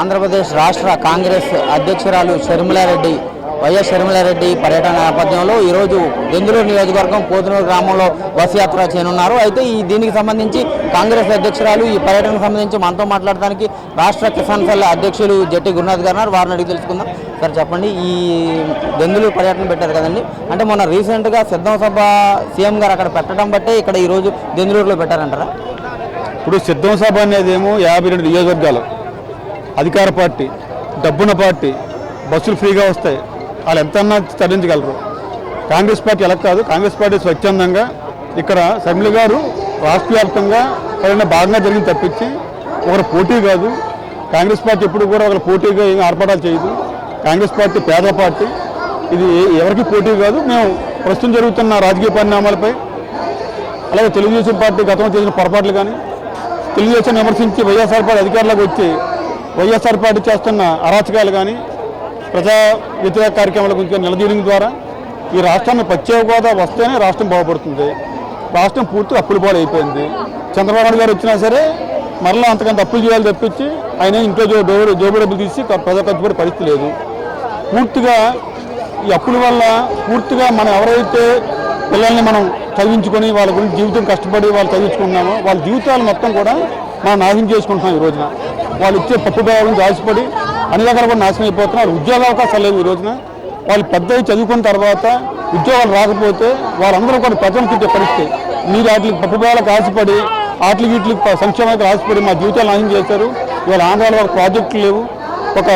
ఆంధ్రప్రదేశ్ రాష్ట్ర కాంగ్రెస్ అధ్యక్షురాలు షర్మిలారెడ్డి వైఎస్ షర్మిలారెడ్డి పర్యటన నేపథ్యంలో ఈరోజు బెంగళూరు నియోజకవర్గం పోతునూరు గ్రామంలో బస్ యాత్ర చేయనున్నారు. అయితే ఈ దీనికి సంబంధించి కాంగ్రెస్ అధ్యక్షురాలు ఈ పర్యటనకు సంబంధించి మనతో మాట్లాడడానికి రాష్ట్ర కిసాన్ సెల్ అధ్యక్షులు జట్టి గురునాథ్ గారు ఉన్నారు. వారిని అడిగి తెలుసుకుందాం. సార్ చెప్పండి. ఈ బెంగళూరు పర్యటన పెట్టారు కదండి. అంటే మొన్న రీసెంట్గా సిద్ధం సభ సీఎం గారు అక్కడ పెట్టడం బట్టే ఇక్కడ ఈరోజు బెంగళూరులో పెట్టారంటారా? ఇప్పుడు సిద్ధం సభ అనేది ఏమో యాభై రెండు నియోజకవర్గాలు. అధికార పార్టీ డబ్బున పార్టీ బస్సులు ఫ్రీగా వస్తాయి. వాళ్ళు ఎంతన్నా తరలించగలరు. కాంగ్రెస్ పార్టీ ఎలా కాదు. కాంగ్రెస్ పార్టీ స్వచ్ఛందంగా ఇక్కడ శర్మిల గారు రాష్ట్ర వ్యాప్తంగా ఎవరైనా భాగంగా జరిగింది తప్పించి ఒకరు పోటీ కాదు. కాంగ్రెస్ పార్టీ ఎప్పుడు కూడా ఒకరు పోటీగా ఏమి ఆర్పాటాలు చేయదు. కాంగ్రెస్ పార్టీ పేద పార్టీ. ఇది ఎవరికి పోటీ కాదు. మేము ప్రస్తుతం జరుగుతున్న రాజకీయ పరిణామాలపై అలాగే తెలుగుదేశం పార్టీ గతంలో చేసిన పొరపాట్లు కానీ తెలుగుదేశం విమర్శించి వైఎస్ఆర్ పార్టీ అధికారులకు వచ్చి వైఎస్ఆర్ పార్టీ చేస్తున్న అరాచకాలు కానీ ప్రజా వ్యతిరేక కార్యక్రమాల గురించి నిలదీయడం ద్వారా ఈ రాష్ట్రాన్ని ప్రత్యేక హోదా వస్తేనే రాష్ట్రం బాగుపడుతుంది. రాష్ట్రం పూర్తిగా అప్పుల పాలు అయిపోయింది. చంద్రబాబు నాయుడు గారు వచ్చినా సరే మరలా అంతకంత అప్పులు చేయాలి తప్పించి ఆయన ఇంట్లో జో జోబు జోబు డబ్బులు తీసి ప్రజా ఖర్చు పడే పరిస్థితి లేదు. పూర్తిగా ఈ అప్పుల వల్ల పూర్తిగా మనం ఎవరైతే పిల్లల్ని మనం చదివించుకొని వాళ్ళ గురించి జీవితం కష్టపడి వాళ్ళు చదివించుకుంటున్నామో వాళ్ళ జీవితాలు మొత్తం కూడా మనం నాశనం చేసుకుంటున్నాం ఈ రోజున. వాళ్ళు ఇచ్చే పప్పు బేరం దాచిపడి ఆశపడి అన్ని రకాల కూడా నాశనం అయిపోతున్నారు. ఉద్యోగ అవకాశాలు లేవు ఈ రోజున. వాళ్ళు పెద్దవి చదువుకున్న తర్వాత ఉద్యోగాలు రాకపోతే వాళ్ళందరూ కూడా ప్రజలు తిట్టే పరిస్థితి. మీరు వాటికి పప్పు బేరాలకు ఆశపడి వాటికి వీటికి సంక్షేమానికి ఆశపడి మా జీవితాలు నాశనం చేశారు. ఇవాళ ఆంధ్రాలో ఒక ప్రాజెక్టులు లేవు. ఒక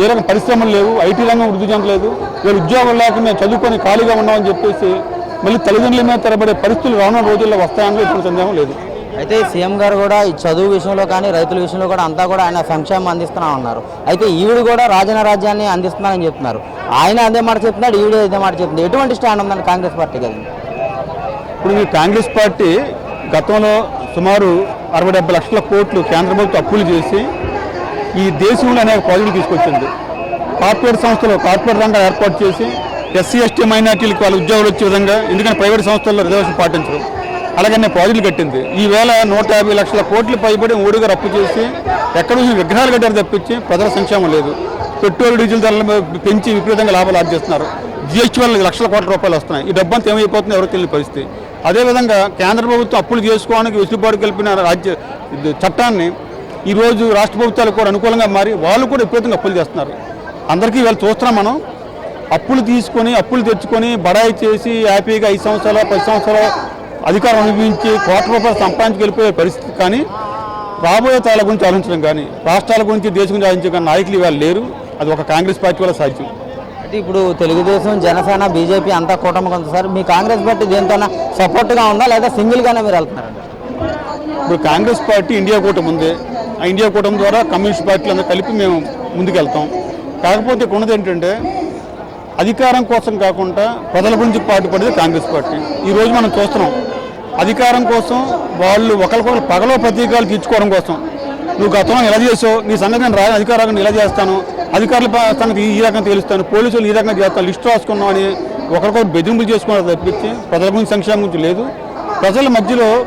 ఏ రకం పరిశ్రమలు లేవు. ఐటీ రంగం వృద్ధి చెందలేదు. వీళ్ళు ఉద్యోగం లేక మేము చదువుకొని ఖాళీగా ఉన్నామని చెప్పేసి మళ్ళీ తల్లిదండ్రుల మీద తెరబడే పరిస్థితులు రానున్న రోజుల్లో వస్తాయని ఇప్పుడు సందేహం లేదు. అయితే సీఎం గారు కూడా ఈ చదువు విషయంలో కానీ రైతుల విషయంలో కూడా అంతా కూడా ఆయన సంక్షేమం అందిస్తున్నా ఉన్నారు. అయితే ఈవిడ కూడా రాజన రాజ్యాన్ని అందిస్తున్నానని చెప్తున్నారు. ఆయన అదే మాట చెప్తున్నాడు ఈవిడ అదే మాట చెప్తుంది ఎటువంటి స్టాండ్ ఉందని కాంగ్రెస్ పార్టీ కదండి? ఇప్పుడు ఈ కాంగ్రెస్ పార్టీ గతంలో సుమారు అరవై డెబ్బై లక్షల కోట్లు కేంద్ర ప్రభుత్వం అప్పులు చేసి ఈ దేశంలో అనేక ప్రాజెక్టులు తీసుకొచ్చింది. కార్పొరేట్ సంస్థలు కార్పొరేట్ రంగాలు ఏర్పాటు చేసి ఎస్సీ ఎస్టీ మైనార్టీలకు వాళ్ళ ఉద్యోగాలు వచ్చే విధంగా ఎందుకంటే ప్రైవేట్ సంస్థల్లో రిజర్వేషన్ పాటించడం అలాగనే ప్రాజెక్టులు కట్టింది. ఈవేళ నూట యాభై లక్షల కోట్లు పైబడి ఓడిగా అప్పు చేసి ఎక్కడ నుంచి విగ్రహాలు కట్టారు తప్పించి ప్రజల సంక్షేమం లేదు. పెట్రోల్ డీజిల్ ధరలు పెంచి విపరీతంగా లాభాలు ఆర్జిస్తున్నారు జిఎస్టీ వల్ల లక్షల కోట్ల రూపాయలు వస్తున్నాయి. ఈ డబ్బంతా ఏమైపోతుందో ఎవరికి తెలియని పరిస్థితి. అదేవిధంగా కేంద్ర ప్రభుత్వం అప్పులు చేసుకోవడానికి వెసులుబాటు కలిపిన రాజ్య చట్టాన్ని ఈరోజు రాష్ట్ర ప్రభుత్వాలు కూడా అనుకూలంగా మారి వాళ్ళు కూడా విపరీతంగా అప్పులు చేస్తున్నారు. అందరికీ వీళ్ళు చూస్తున్నాం మనం. అప్పులు తీసుకొని అప్పులు తెచ్చుకొని బడాయి చేసి హ్యాపీగా ఐదు సంవత్సరాలు పది సంవత్సరాలు అధికారం అనుభవించి కోట్ల రూపాయలు సంపాదించి వెళ్ళిపోయే పరిస్థితి కానీ రాబోయే తరాల గురించి ఆలోచించడం కానీ రాష్ట్రాల గురించి దేశం గురించి ఆలోచించే కానీ నాయకులు ఇవాళ లేరు. అది ఒక కాంగ్రెస్ పార్టీ వల్ల సాధ్యం. అయితే ఇప్పుడు తెలుగుదేశం జనసేన బీజేపీ అంతా కూటమి కొంత సార్. మీ కాంగ్రెస్ పార్టీ దేనితోనా సపోర్ట్గా ఉందా లేదా సింగిల్గానే మీరు వెళ్తున్నారండి ఇప్పుడు కాంగ్రెస్ పార్టీ ఇండియా కూటమి ఉంది. ఆ ఇండియా కూటమి ద్వారా కమ్యూనిస్ట్ పార్టీలు అందరూ కలిపి మేము ముందుకెళ్తాం. కాకపోతే ఇక్కడ ఉన్నది ఏంటంటే అధికారం కోసం కాకుండా ప్రజల గురించి పాటుపడేది కాంగ్రెస్ పార్టీ. ఈ రోజు మనం చూస్తున్నాం. అధికారం కోసం వాళ్ళు ఒకరికొకరు పగలో ప్రతీకాలు తీర్చుకోవడం కోసం. నువ్వు గతంలో ఎలా చేసావు? నీ సంగతి నేను రా అధికారాన్ని ఎలా చేస్తాను? అధికారుల ప- సంగతి ఈ రకంగా తెలుస్తాను. పోలీసులు ఈ రకంగా చేస్తాను లిస్ట్ రాసుకున్నాం అని ఒకరికొకరు బెదిరింపులు చేసుకోవడం తప్పించి ప్రజల గురించి సంక్షేమం గురించి లేదు. ప్రజల మధ్యలో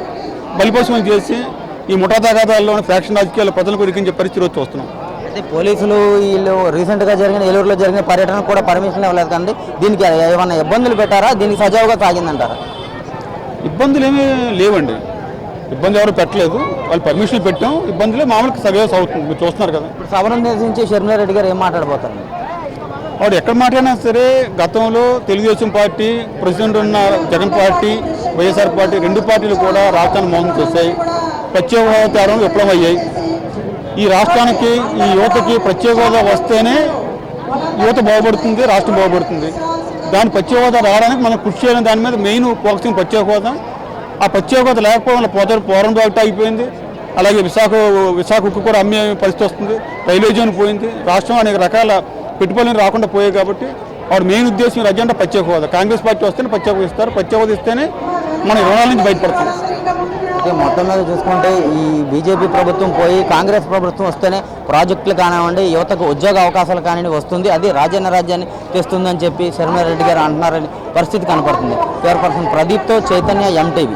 బలిపశువులు చేసి ఈ ముఠా తగాదాల్లో ఫ్యాక్షన్ రాజకీయాలు ప్రజలకు ఇరికించే పరిస్థితి రోజు చూస్తున్నాం. అయితే పోలీసులు వీళ్ళు రీసెంట్గా జరిగిన ఏలూరులో జరిగిన పర్యటన కూడా పర్మిషన్ ఇవ్వలేదు కానీ దీనికి ఏమైనా ఇబ్బందులు పెట్టారా? దీనికి సజావుగా సాగిందంటారా? ఇబ్బందులు ఏమీ లేవండి. ఇబ్బంది ఎవరు పెట్టలేదు. వాళ్ళు పర్మిషన్ పెట్టాం. ఇబ్బందులు మామూలుగా సవ్యస్ అవుతుంది మీరు చూస్తున్నారు కదా. ఇప్పుడు సవరణ ఉద్దేశించి షర్మిలారెడ్డి గారు ఏం మాట్లాడబోతారు? వాడు ఎక్కడ మాట్లాడినా సరే గతంలో తెలుగుదేశం పార్టీ ప్రెసిడెంట్ ఉన్న జగన్ పార్టీ వైఎస్ఆర్ పార్టీ రెండు పార్టీలు కూడా రాష్ట్రాన్ని మోసం చేశాయి. ప్రత్యేక హోదా తేడం విఫలమయ్యాయి. ఈ రాష్ట్రానికి ఈ యువతకి ప్రత్యేక హోదా వస్తేనే యువత బాగుపడుతుంది రాష్ట్రం బాగుపడుతుంది. దాని ప్రత్యేక హోదా రావడానికి మనం కృషి చేయడం దాని మీద మెయిన్ ఫోకసింగ్ ప్రత్యేక హోదా ఆ ప్రత్యేక హోదా లేకపోవడం వల్ల పోతే పోరం ప్రాజెక్ట్ అయిపోయింది. అలాగే విశాఖ విశాఖ ఉక్కు కూడా అమ్మే పరిస్థితి వస్తుంది. రైల్వే జోన్ పోయింది. రాష్ట్రం అనేక రకాల పెట్టుబడులు రాకుండా పోయాయి కాబట్టి వాడు మెయిన్ ఉద్దేశం అజెండా ప్రత్యేక హోదా కాంగ్రెస్ పార్టీ వస్తేనే ప్రత్యేక ఇస్తారు. ప్రత్యేక హోదా ఇస్తేనే మన రుణాల నుంచి బయటపడతాం. అయితే మొత్తం మీద చూసుకుంటే ఈ బీజేపీ ప్రభుత్వం పోయి కాంగ్రెస్ ప్రభుత్వం వస్తేనే ప్రాజెక్టులు కానివ్వండి యువతకు ఉద్యోగ అవకాశాలు కానివ్వండి వస్తుంది. అది రాజన్న రాజ్యాన్ని తెస్తుందని చెప్పి శర్మారెడ్డి గారు అంటున్నారని పరిస్థితి కనపడుతుంది. Chairperson ప్రదీప్తో Chaitanya MTV